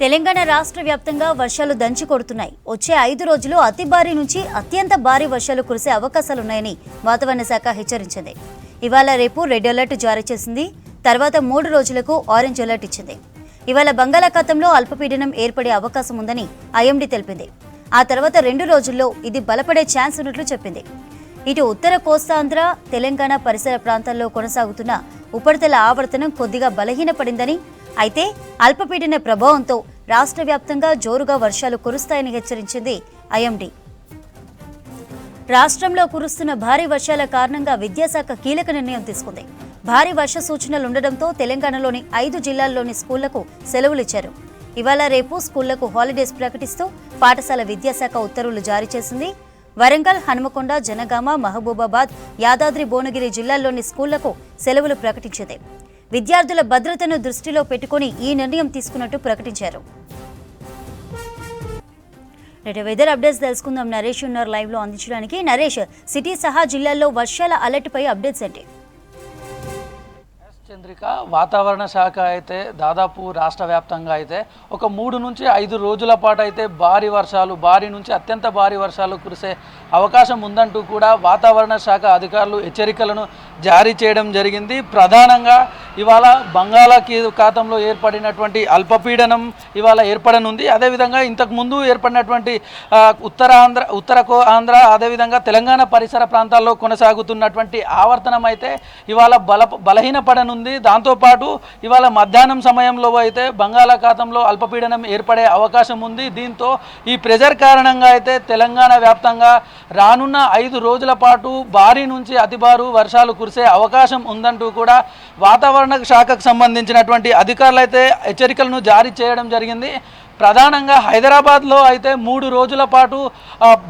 తెలంగాణ రాష్ట్ర వ్యాప్తంగా వర్షాలు దంచి కొడుతున్నాయి. వచ్చే ఐదు రోజులు అతి భారీ నుంచి అత్యంత భారీ వర్షాలు కురిసే అవకాశాలున్నాయని వాతావరణ శాఖ హెచ్చరించింది. ఇవాళ రేపు రెడ్ అలర్ట్ జారీ చేసింది. తర్వాత మూడు రోజులకు ఆరెంజ్ అలర్ట్ ఇచ్చింది. ఇవాళ బంగాళాఖాతంలో అల్పపీడనం ఏర్పడే అవకాశం ఉందని ఐఎండీ తెలిపింది. ఆ తర్వాత రెండు రోజుల్లో ఇది బలపడే ఛాన్స్ ఉన్నట్లు చెప్పింది. ఇటు ఉత్తర కోస్తాంధ్ర తెలంగాణ పరిసర ప్రాంతాల్లో కొనసాగుతున్న ఉపరితల ఆవర్తనం కొద్దిగా బలహీనపడిందని అయితే అల్పపీడన ప్రభావంతో రాష్ట్ర వ్యాప్తంగా జోరుగా వర్షాలు కురుస్తాయని హెచ్చరించింది ఐఎండీ. రాష్ట్రంలో కురుస్తున్న భారీ వర్షాల కారణంగా విద్యాశాఖ కీలక నిర్ణయం తీసుకుంది. భారీ వర్ష సూచనలు ఉండడంతో తెలంగాణలోని ఐదు జిల్లాల్లోని స్కూళ్ళకు సెలవులిచ్చారు ఇవాళ రేపు స్కూళ్ళకు హాలిడేస్ ప్రకటిస్తూ పాఠశాల విద్యాశాఖ ఉత్తర్వులు జారీ చేసింది. వరంగల్ హనుమకొండ జనగామ మహబూబాబాద్ యాదాద్రి భువనగిరి జిల్లాల్లోని స్కూళ్ళకు సెలవులు ప్రకటించింది. విద్యార్థుల భద్రతను దృష్టిలో పెట్టుకుని ఈ నిర్ణయం తీసుకున్నట్టు ప్రకటించారు. నేటి వెదర్ అప్డేట్స్ తెలుసుకుందాం. నరేష్ ఉన్నారు లైవ్లో అందించడానికి. నరేష్ సిటీ సహా జిల్లాల్లో వర్షాల అలర్ట్ పై అప్డేట్స్ ఏంటి? చంద్రిక వాతావరణ శాఖ అయితే దాదాపు రాష్ట్ర వ్యాప్తంగా అయితే ఒక మూడు నుంచి ఐదు రోజుల పాటు అయితే భారీ వర్షాలు భారీ నుంచి అత్యంత భారీ వర్షాలు కురిసే అవకాశం ఉందంటూ కూడా వాతావరణ శాఖ అధికారులు హెచ్చరికలను జారీ చేయడం జరిగింది. ప్రధానంగా ఇవాళ బంగాళాఖాతంలో ఏర్పడినటువంటి అల్పపీడనం ఇవాళ ఏర్పడనుంది. అదేవిధంగా ఇంతకు ముందు ఏర్పడినటువంటి ఉత్తరాంధ్ర ఉత్తర కో ఆంధ్ర అదేవిధంగా తెలంగాణ పరిసర ప్రాంతాల్లో కొనసాగుతున్నటువంటి ఆవర్తనం అయితే ఇవాళ బల బలహీనపడనుంది. దాంతోపాటు ఇవాళ మధ్యాహ్నం సమయంలో అయితే బంగాళాఖాతంలో అల్పపీడనం ఏర్పడే అవకాశం ఉంది. దీంతో ఈ ప్రెజర్ కారణంగా అయితే తెలంగాణ వ్యాప్తంగా రానున్న ఐదు రోజుల పాటు భారీ నుంచి అతిభారు వర్షాలు కురిసే అవకాశం ఉందంటూ కూడా వాతావరణ శాఖకు సంబంధించినటువంటి అధికారులు అయితే హెచ్చరికలను జారీ చేయడం జరిగింది. ప్రధానంగా హైదరాబాద్లో అయితే మూడు రోజుల పాటు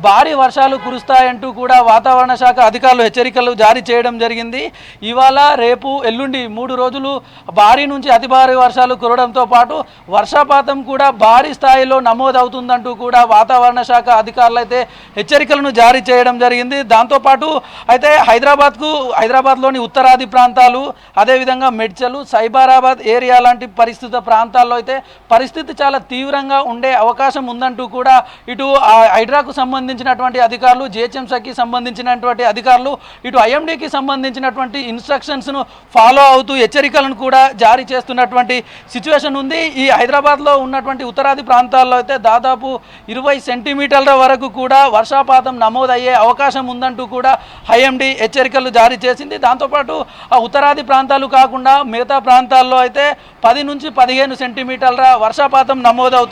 భారీ వర్షాలు కురుస్తాయంటూ కూడా వాతావరణ శాఖ అధికారులు హెచ్చరికలు జారీ చేయడం జరిగింది. ఇవాళ రేపు ఎల్లుండి మూడు రోజులు భారీ నుంచి అతి భారీ వర్షాలు కురవడంతో పాటు వర్షపాతం కూడా భారీ స్థాయిలో నమోదవుతుందంటూ కూడా వాతావరణ శాఖ అధికారులు అయితే హెచ్చరికలను జారీ చేయడం జరిగింది. దాంతోపాటు అయితే హైదరాబాద్కు హైదరాబాద్లోని ఉత్తరాది ప్రాంతాలు అదేవిధంగా మెడ్చలు సైబరాబాద్ ఏరియా లాంటి పరిస్థితి ప్రాంతాల్లో అయితే పరిస్థితి చాలా తీవ్రంగా ఉండే అవకాశం ఉందంటూ కూడా ఇటు హైడ్రాకు సంబంధించినటువంటి అధికారులు జిహెచ్ఎంసీకి సంబంధించినటువంటి అధికారులు ఇటు ఐఎండికి సంబంధించినటువంటి ఇన్స్ట్రక్షన్స్ను ఫాలో అవుతూ హెచ్చరికలను కూడా జారీ చేస్తున్నటువంటి సిచ్యువేషన్ ఉంది. ఈ హైదరాబాద్లో ఉన్నటువంటి ఉత్తరాది ప్రాంతాల్లో అయితే దాదాపు ఇరవై సెంటీమీటర్ల వరకు కూడా వర్షాపాతం నమోదయ్యే అవకాశం ఉందంటూ కూడా ఐఎండీ హెచ్చరికలు జారీ చేసింది. దాంతోపాటు ఆ ఉత్తరాది ప్రాంతాలు కాకుండా మిగతా ప్రాంతాల్లో అయితే పది నుంచి పదిహేను సెంటీమీటర్ల వర్షపాతం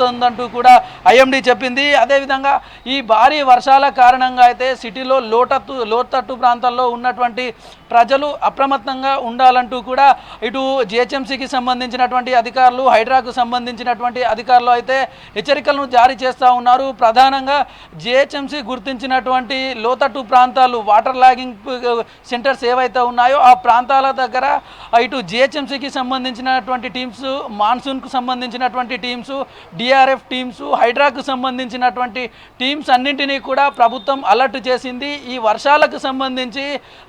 అవుతుందంటూ కూడా ఐఎండీ చెప్పింది. అదేవిధంగా ఈ భారీ వర్షాల కారణంగా అయితే సిటీలో లోతట్టు లోతట్టు ప్రాంతాల్లో ఉన్నటువంటి ప్రజలు అప్రమత్తంగా ఉండాలంటూ కూడా ఇటు జిహెచ్ఎంసీకి సంబంధించినటువంటి అధికారులు హైడ్రాకు సంబంధించినటువంటి అధికారులు అయితే హెచ్చరికలను జారీ చేస్తూ ఉన్నారు. ప్రధానంగా జిహెచ్ఎంసీ గుర్తించినటువంటి లోతట్టు ప్రాంతాలు వాటర్ లాగింగ్ సెంటర్స్ ఏవైతే ఉన్నాయో ఆ ప్రాంతాల దగ్గర ఇటు జిహెచ్ఎంసీకి సంబంధించినటువంటి టీమ్స్ మాన్సూన్కు సంబంధించినటువంటి టీమ్స్ డిఆర్ఎఫ్ టీమ్స్ హైడ్రాకు సంబంధించినటువంటి టీమ్స్ అన్నింటినీ కూడా ప్రభుత్వం అలర్ట్ చేసింది. ఈ వర్షాలకు సంబంధించి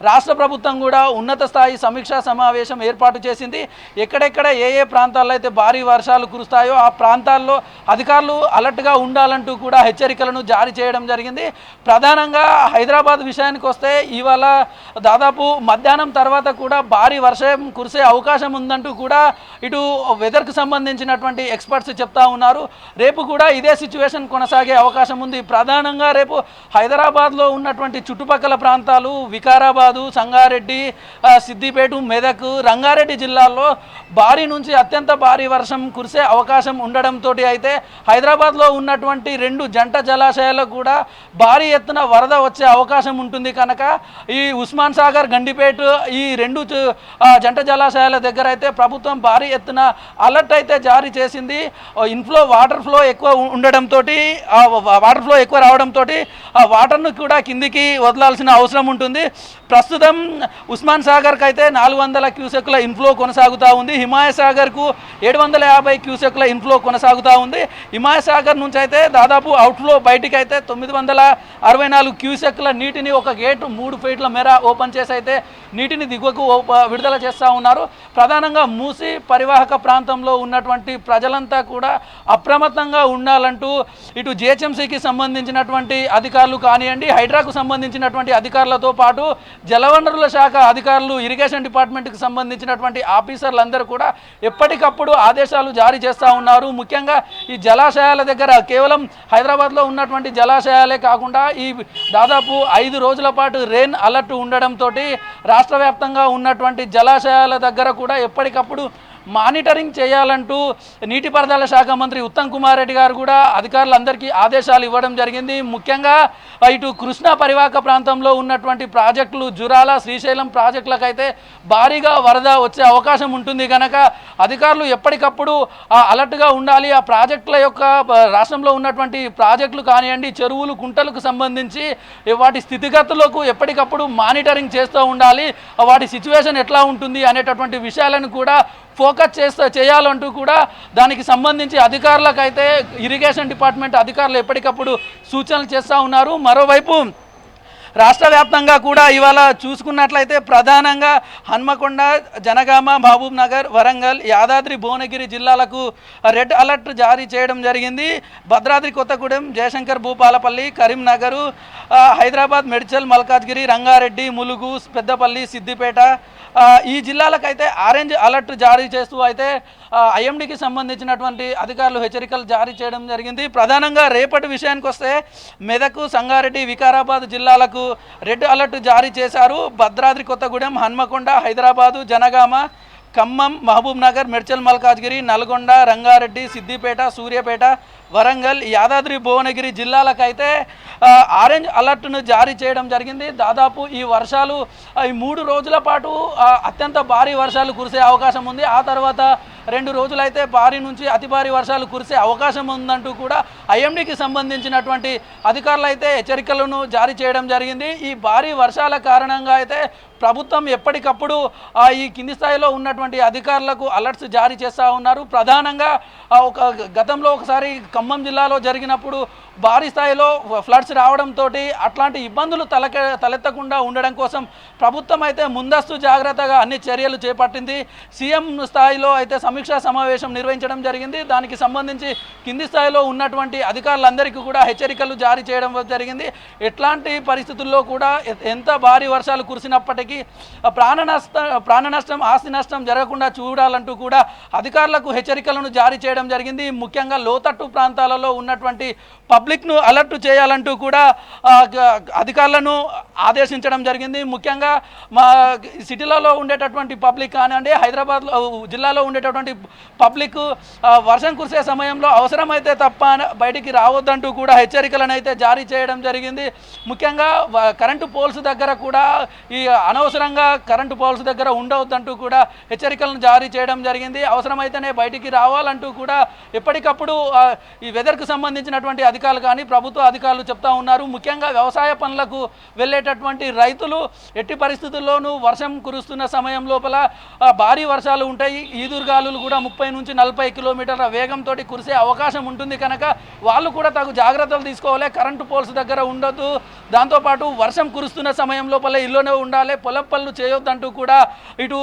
రాష్ట్ర ప్రభుత్వం కూడా ఉన్నత స్థాయి సమీక్షా సమావేశం ఏర్పాటు చేసింది. ఎక్కడెక్కడ ఏ ఏ ప్రాంతాల్లో అయితే భారీ వర్షాలు కురుస్తాయో ఆ ప్రాంతాల్లో అధికారులు అలర్ట్గా ఉండాలంటూ కూడా హెచ్చరికలను జారీ చేయడం జరిగింది. ప్రధానంగా హైదరాబాద్ విషయానికి వస్తే ఇవాళ దాదాపు మధ్యాహ్నం తర్వాత కూడా భారీ వర్షం కురిసే అవకాశం ఉందంటూ కూడా ఇటు వెదర్కు సంబంధించినటువంటి ఎక్స్పర్ట్స్ చెప్తా ఉన్నారు. రేపు కూడా ఇదే సిచ్యువేషన్ కొనసాగే అవకాశం ఉంది. ప్రధానంగా రేపు హైదరాబాద్లో ఉన్నటువంటి చుట్టుపక్కల ప్రాంతాలు వికారాబాదు సంగారెడ్డి సిద్దిపేట మెదక్ రంగారెడ్డి జిల్లాల్లో భారీ నుంచి అత్యంత భారీ వర్షం కురిసే అవకాశం ఉండడంతో అయితే హైదరాబాద్లో ఉన్నటువంటి రెండు జంట జలాశయాలకు కూడా భారీ ఎత్తున వరద వచ్చే అవకాశం ఉంటుంది కనుక ఈ ఉస్మాన్ సాగర్ గండిపేట ఈ రెండు జంట జలాశయాల దగ్గర అయితే ప్రభుత్వం భారీ ఎత్తున అలర్ట్ అయితే జారీ చేసింది. ఇన్ఫ్లో వాటర్ ఫ్లో ఎక్కువ ఉ- ఉండడంతో వాటర్ ఫ్లో ఎక్కువ రావడంతో ఆ వాటర్ను కూడా కిందికి వదలాల్సిన అవసరం ఉంటుంది. ప్రస్తుతం ఉస్మాన్ సాగర్కి అయితే నాలుగు వందల క్యూసెక్ల ఇన్ఫ్లో కొనసాగుతూ ఉంది. హిమాయ సాగర్కు ఏడు వందల యాభై క్యూసెక్ల ఇన్ఫ్లో కొనసాగుతూ ఉంది. హిమాయ సాగర్ నుంచి అయితే దాదాపు అవుట్ఫ్లో బయటికి అయితే తొమ్మిది వందల అరవై నాలుగు క్యూసెక్ల నీటిని ఒక గేటు మూడు ఫీట్ల మేర ఓపెన్ చేసి అయితే నీటిని దిగువకు విడుదల చేస్తూ ఉన్నారు. ప్రధానంగా మూసి పరివాహక ప్రాంతంలో ఉన్నటువంటి ప్రజలంతా కూడా అప్రమత్తంగా ఉండాలంటూ ఇటు జిహెచ్ఎంసీకి సంబంధించినటువంటి అధికారులు కానివ్వండి హైడ్రాకు సంబంధించినటువంటి అధికారులతో పాటు జలవనరుల శాఖ అధికారులు ఇరిగేషన్ డిపార్ట్మెంట్కి సంబంధించినటువంటి ఆఫీసర్లందరూ కూడా ఎప్పటికప్పుడు ఆదేశాలు జారీ చేస్తూ ఉన్నారు. ముఖ్యంగా ఈ జలాశయాల దగ్గర కేవలం హైదరాబాద్లో ఉన్నటువంటి జలాశయాలే కాకుండా ఈ దాదాపు ఐదు రోజుల పాటు రెయిన్ అలర్ట్ ఉండడంతో రాష్ట్ర వ్యాప్తంగా ఉన్నటువంటి జలాశయాల దగ్గర కూడా ఎప్పటికప్పుడు మానిటరింగ్ చేయాలంటూ నీటిపారుదల శాఖ మంత్రి ఉత్తమ్ కుమార్ రెడ్డి గారు కూడా అధికారులందరికీ ఆదేశాలు ఇవ్వడం జరిగింది. ముఖ్యంగా ఇటు కృష్ణా పరివాహక ప్రాంతంలో ఉన్నటువంటి ప్రాజెక్టులు జురాల శ్రీశైలం ప్రాజెక్టులకైతే భారీగా వరద వచ్చే అవకాశం ఉంటుంది కనుక అధికారులు ఎప్పటికప్పుడు అలర్ట్గా ఉండాలి. ఆ ప్రాజెక్టుల యొక్క రాష్ట్రంలో ఉన్నటువంటి ప్రాజెక్టులు కానివ్వండి చెరువులు కుంటలకు సంబంధించి వాటి స్థితిగతులకు ఎప్పటికప్పుడు మానిటరింగ్ చేస్తూ ఉండాలి. వాటి సిచ్యువేషన్ ఎట్లా ఉంటుంది అనేటటువంటి విషయాలను కూడా ఫోకస్ చేస్తా చేయాలంటూ కూడా దానికి సంబంధించి అధికారులకైతే ఇరిగేషన్ డిపార్ట్మెంట్ అధికారులు ఎప్పటికప్పుడు సూచనలు చేస్తూ ఉన్నారు. మరోవైపు రాష్ట్ర వ్యాప్తంగా కూడా ఇవాళ చూసుకున్నట్లయితే ప్రధానంగా హన్మకొండ జనగామ మహబూబ్ నగర్ వరంగల్ యాదాద్రి భువనగిరి జిల్లాలకు రెడ్ అలర్ట్ జారీ చేయడం జరిగింది. భద్రాద్రి కొత్తగూడెం జయశంకర్ భూపాలపల్లి కరీంనగర్ హైదరాబాద్ మెడ్చల్ మల్కాజ్గిరి రంగారెడ్డి ములుగు పెద్దపల్లి సిద్దిపేట ఈ జిల్లాలకైతే ఆరెంజ్ అలర్ట్ జారీ చేస్తూ అయితే ఐఎండికి సంబంధించినటువంటి అధికారులు హెచ్చరికలు జారీ చేయడం జరిగింది. ప్రధానంగా రేపటి విషయానికి వస్తే మెదక్ సంగారెడ్డి వికారాబాద్ జిల్లాలకు రెడ్ అలర్ట్ జారీ చేశారు. భద్రాద్రి కొత్తగూడెం హన్మకొండ హైదరాబాదు జనగామ ఖమ్మం మహబూబ్ నగర్ మెడ్చల్ మల్కాజ్గిరి నల్గొండ రంగారెడ్డి సిద్దిపేట సూర్యాపేట వరంగల్ యాదాద్రి భువనగిరి జిల్లాలకైతే ఆరెంజ్ అలర్ట్ను జారీ చేయడం జరిగింది. దాదాపు ఈ వర్షాలు ఈ మూడు రోజుల పాటు అత్యంత భారీ వర్షాలు కురిసే అవకాశం ఉంది. ఆ తర్వాత రెండు రోజులైతే భారీ నుంచి అతి భారీ వర్షాలు కురిసే అవకాశం ఉందంటూ కూడా ఐఎండికి సంబంధించినటువంటి అధికారులు అయితే హెచ్చరికలను జారీ చేయడం జరిగింది. ఈ భారీ వర్షాల కారణంగా అయితే ప్రభుత్వం ఎప్పటికప్పుడు ఈ కింది స్థాయిలో ఉన్నటువంటి అధికారులకు అలర్ట్స్ జారీ చేస్తూ ఉన్నారు. ప్రధానంగా ఒక గతంలో ఒకసారి ఖమ్మం జిల్లాలో జరిగినప్పుడు భారీ స్థాయిలో ఫ్లడ్స్ రావడంతో అట్లాంటి ఇబ్బందులు తలక తలెత్తకుండా ఉండడం కోసం ప్రభుత్వం అయితే ముందస్తు జాగ్రత్తగా అన్ని చర్యలు చేపట్టింది. సీఎం స్థాయిలో అయితే సమీక్షా సమావేశం నిర్వహించడం జరిగింది. దానికి సంబంధించి కింది స్థాయిలో ఉన్నటువంటి అధికారులందరికీ కూడా హెచ్చరికలు జారీ చేయడం జరిగింది. ఎట్లాంటి పరిస్థితుల్లో కూడా ఎంత భారీ వర్షాలు కురిసినప్పటికీ ప్రాణ నష్ట ప్రాణ నష్టం ఆస్తి నష్టం జరగకుండా చూడాలంటూ కూడా అధికారులకు హెచ్చరికలను జారీ చేయడం జరిగింది. ముఖ్యంగా లోతట్టు ప్రాంతాలలో ఉన్నటువంటి పబ్లిక్ను అలర్ట్ చేయాలంటూ కూడా అధికారులను ఆదేశించడం జరిగింది. ముఖ్యంగా మా సిటీలలో ఉండేటటువంటి పబ్లిక్ కానివ్వండి హైదరాబాద్లో జిల్లాలో ఉండేటటువంటి పబ్లిక్ వర్షం కురిసే సమయంలో అవసరమైతే తప్ప బయటికి రావద్దంటూ కూడా హెచ్చరికలను అయితే జారీ చేయడం జరిగింది. ముఖ్యంగా కరెంటు పోల్స్ దగ్గర కూడా ఈ అనవసరంగా కరెంటు పోల్స్ దగ్గర ఉండవద్దంటూ కూడా హెచ్చరికలను జారీ చేయడం జరిగింది. అవసరమైతేనే బయటికి రావాలంటూ కూడా ఎప్పటికప్పుడు ఈ వెదర్కు సంబంధించినటువంటి అధికారులు కానీ ప్రభుత్వ అధికారులు చెప్తా ఉన్నారు. ముఖ్యంగా వ్యవసాయ పనులకు వెళ్ళేటటువంటి రైతులు ఎట్టి పరిస్థితుల్లోనూ వర్షం కురుస్తున్న సమయం లోపల భారీ వర్షాలు ఉంటాయి. ఈదురుగాలులు కూడా ముప్పై నుంచి నలభై కిలోమీటర్ల వేగంతో కురిసే అవకాశం ఉంటుంది కనుక వాళ్ళు కూడా తగు జాగ్రత్తలు తీసుకోవాలి. కరెంటు పోల్స్ దగ్గర ఉండొద్దు. దాంతోపాటు వర్షం కురుస్తున్న సమయం లోపల ఇల్లునే ఉండాలి. పొలం పనులు చేయొద్దంటూ కూడా ఇటు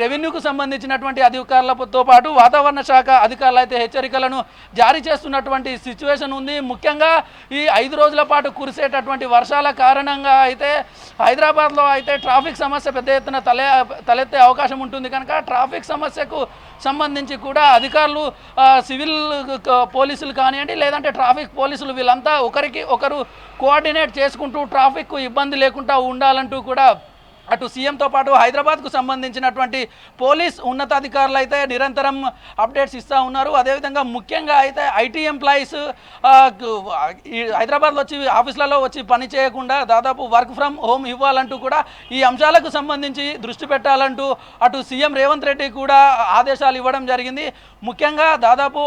రెవెన్యూకు సంబంధించినటువంటి అధికారులతో పాటు వాతావరణ శాఖ అధికారులు అయితే హెచ్చరికలను జారీ చేస్తున్నటువంటి సిచ్యువేషన్ ఉంది. ముఖ్యంగా ఈ ఐదు రోజుల పాటు కురిసేటటువంటి వర్షాల కారణంగా అయితే హైదరాబాద్లో అయితే ట్రాఫిక్ సమస్య పెద్ద ఎత్తున తలె తలెత్తే అవకాశం ఉంటుంది. కనుక ట్రాఫిక్ సమస్యకు సంబంధించి కూడా అధికారులు సివిల్ పోలీసులు కానివ్వండి లేదంటే ట్రాఫిక్ పోలీసులు వీళ్ళంతా ఒకరికి ఒకరు కోఆర్డినేట్ చేసుకుంటూ ట్రాఫిక్ ఇబ్బంది లేకుండా ఉండాలంటూ కూడా అటు సీఎంతో పాటు హైదరాబాద్కు సంబంధించినటువంటి పోలీస్ ఉన్నతాధికారులు అయితే నిరంతరం అప్డేట్స్ ఇస్తూ ఉన్నారు. అదేవిధంగా ముఖ్యంగా అయితే ఐటీ ఎంప్లాయీస్ ఈ హైదరాబాద్లో వచ్చి ఆఫీసులలో వచ్చి పని చేయకుండా దాదాపు వర్క్ ఫ్రమ్ హోమ్ ఇవ్వాలంటూ కూడా ఈ అంశాలకు సంబంధించి దృష్టి పెట్టాలంటూ అటు సీఎం రేవంత్ రెడ్డి కూడా ఆదేశాలు ఇవ్వడం జరిగింది. ముఖ్యంగా దాదాపు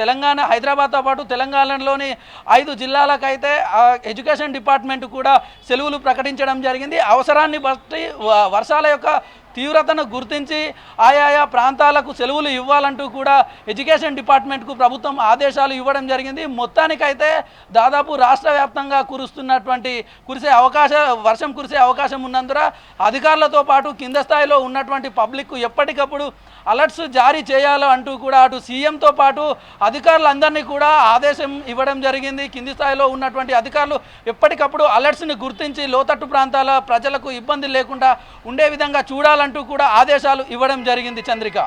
తెలంగాణ హైదరాబాద్తో పాటు తెలంగాణలోని ఐదు జిల్లాలకైతే ఎడ్యుకేషన్ డిపార్ట్మెంట్ కూడా సెలవులు ప్రకటించడం జరిగింది. అవసరాన్ని బట్టి వ- వర్షాల యొక్క తీవ్రతను గుర్తించి ఆయా ప్రాంతాలకు సెలవులు ఇవ్వాలంటూ కూడా ఎడ్యుకేషన్ డిపార్ట్మెంట్కు ప్రభుత్వం ఆదేశాలు ఇవ్వడం జరిగింది. మొత్తానికైతే దాదాపు రాష్ట్ర వ్యాప్తంగా కురుస్తున్నటువంటి కురిసే అవకాశ వర్షం కురిసే అవకాశం ఉన్నందున అధికారులతో పాటు కింద స్థాయిలో ఉన్నటువంటి పబ్లిక్కు ఎప్పటికప్పుడు అలర్ట్స్ జారీ చేయాలి అంటూ కూడా అటు సీఎంతో పాటు అధికారులందరినీ కూడా ఆదేశం ఇవ్వడం జరిగింది. కింది స్థాయిలో ఉన్నటువంటి అధికారులు ఎప్పటికప్పుడు అలర్ట్స్ని గుర్తించి లోతట్టు ప్రాంతాల ప్రజలకు ఇబ్బంది లేకుండా ఉండే విధంగా చూడాలంటూ కూడా ఆదేశాలు ఇవ్వడం జరిగింది చంద్రిక.